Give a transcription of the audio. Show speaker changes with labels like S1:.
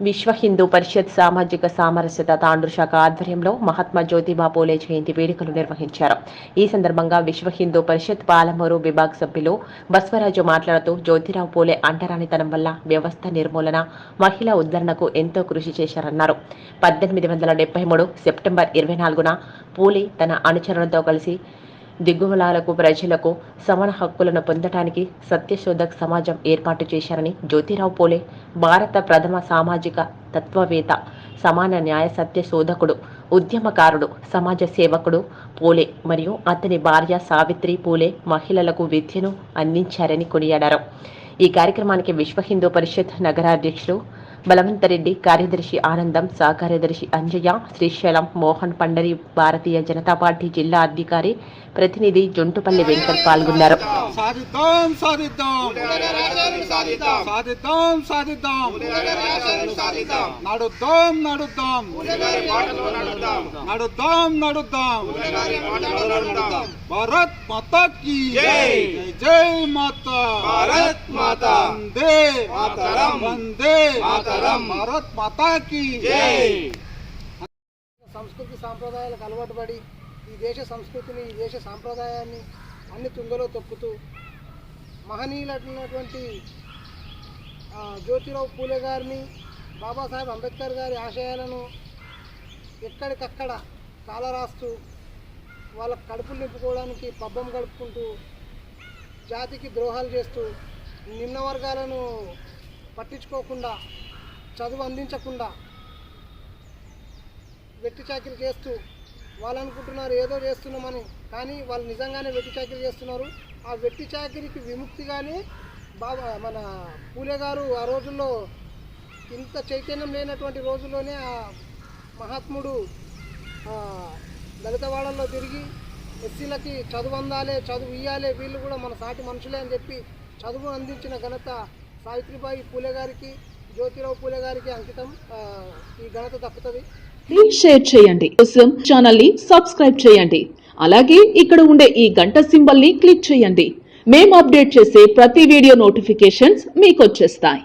S1: విశ్వ హిందూ పరిషత్ సామాజిక సామరస్యత తాండ్రు శాఖ ఆధ్వర్యంలో మహాత్మా జ్యోతిబా పూలే జయంతి వేడుకలు నిర్వహించారు. ఈ సందర్భంగా విశ్వ హిందూ పరిషత్ పాలమూరు విభాగ సభ్యులు బస్వరాజు మాట్లాడుతూ జ్యోతిరావు పూలే అంటరానితనం వల్ల వ్యవస్థ నిర్మూలన మహిళా ఉద్ధరణకు ఎంతో కృషి చేశారన్నారు. పద్దెనిమిది వందల డెబ్బై మూడు సెప్టెంబర్ ఇరవై నాలుగున పూలే తన అనుచరులతో కలిసి దిగువలాలకు ప్రజలకు సమాన హక్కులను పొందటానికి సత్యశోధక్ సమాజం ఏర్పాటు చేశారని జ్యోతిరావు పోలే భారత ప్రథమ సామాజిక తత్వవేత్త సమాన న్యాయ సత్య శోధకుడు ఉద్యమకారుడు సమాజ సేవకుడు పూలే మరియు అతని భార్య సావిత్రి పూలే మహిళలకు విద్యను అందించారని కొనియాడారు. ఈ కార్యక్రమానికి విశ్వ హిందూ పరిషత్ నగరాధ్యక్షులు బలవంతరెడ్డి కార్యదర్శి ఆనందం సహకార్యదర్శి అంజయ్య శ్రీశైలం మోహన్ పండరి భారతీయ జనతా పార్టీ జిల్లా అధికారి ప్రతినిధి జొంటుపల్లి వెంకట్ పాల్గొన్నారు.
S2: భారత్ మాతా కీ
S3: జై.
S2: జై మాతా
S3: భారత్ మాతా
S2: వందే
S3: మాతరం.
S2: వందే
S3: మాతరం.
S2: భారత్ మాతా కీ
S3: జై
S4: సంస్కృతి సాంప్రదాయాలకు అలవాటు పడి ఈ దేశ సంస్కృతిని ఈ దేశ సాంప్రదాయాన్ని అన్ని తుంగలో తొక్కుతూ మహనీయులైనటువంటి ఆ, జ్యోతిరావు పూలే గారిని బాబాసాహెబ్ అంబేద్కర్ గారి ఆశయాలను ఎక్కడికక్కడ కాలరాస్తూ వాళ్ళ కడుపులు నింపుకోవడానికి పబ్బం గడుపుకుంటూ జాతికి ద్రోహాలు చేస్తూ నిమ్న వర్గాలను పట్టించుకోకుండా చదువు అందించకుండా వెట్టి చాకిరి చేస్తూ వాళ్ళు అనుకుంటున్నారు ఏదో చేస్తున్నామని కానీ వాళ్ళు నిజంగానే వెట్టి చాకిరి చేస్తున్నారు. ఆ వెట్టి చాకిరికి విముక్తిగానే బాబా మన పూలే గారు ఆ రోజుల్లో ఇంత చైతన్యం లేనటువంటి రోజుల్లోనే ఆ మహాత్ముడు ఆ, దళిత తిరిగి ఎస్సీలకి చదువు అందాలే చదువు ఇయ్యాలే వీళ్ళు కూడా మన సాటి మనుషులే అని చెప్పి చదువు అందించిన ఘనత సావిత్రిబాయి పూలే గారికి జ్యోతిరావు పూలే గారికి అంకితం. ఈ ఘనత దక్కుతుంది.
S5: ప్లీజ్ షేర్ చేయండి. కోసం ఛానల్ని సబ్స్క్రైబ్ చేయండి. అలాగే ఇక్కడ ఉండే ఈ గంట సింబల్ని క్లిక్ చేయండి. మేము అప్డేట్ చేసే ప్రతి వీడియో నోటిఫికేషన్స్ మీకు వచ్చేస్తాయి.